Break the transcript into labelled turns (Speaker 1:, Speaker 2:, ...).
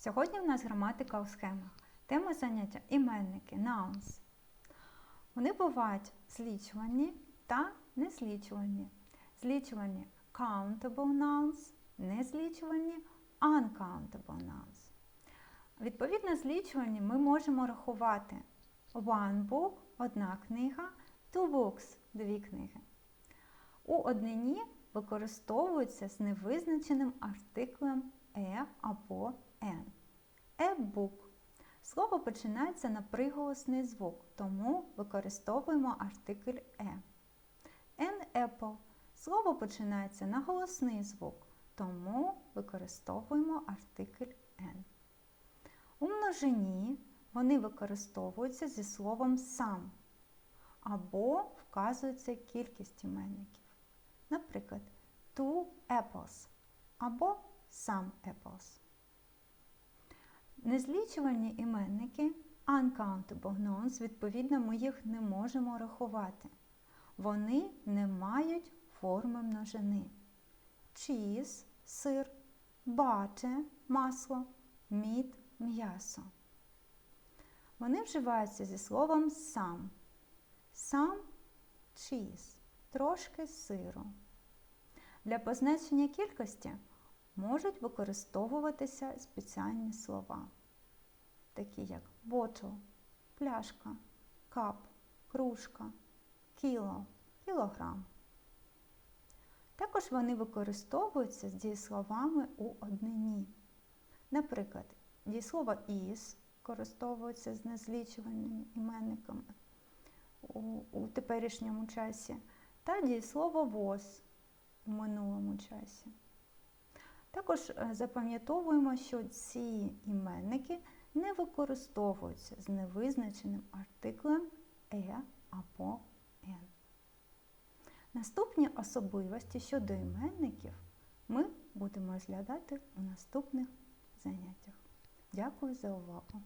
Speaker 1: Сьогодні в нас граматика у схемах. Тема заняття іменники, nouns. Вони бувають злічувальні та незлічувальні. Злічувальні countable nouns, незлічувальні uncountable nouns. Відповідно, злічувальні ми можемо рахувати one book – одна книга, two books – дві книги. У однині використовуються з невизначеним артиклем е або «н». A book. Слово починається на приголосний звук, тому використовуємо артикль е. An apple. Слово починається на голосний звук, тому використовуємо артикль n. У множині вони використовуються зі словом сам або вказується кількість іменників. Наприклад, two apples або some apples. Незлічувальні іменники uncountable nouns, відповідно, ми їх не можемо рахувати. Вони не мають форми множини. Cheese – сир, butter – масло, meat – м'ясо. Вони вживаються зі словом some. Some cheese – трошки сиру. Для позначення кількості можуть використовуватися спеціальні слова, такі як bottle – пляшка, cup – кружка, кіло – кілограм. Також вони використовуються з дієсловами у однині. Наприклад, дієслово is використовується з незлічувальними іменниками у, у теперішньому часі, та дієслово was у минулому часі. Також е, запам'ятовуємо, що ці іменники не використовуються з невизначеним артиклем е або н. Наступні особливості щодо іменників ми будемо розглядати у наступних заняттях. Дякую за увагу!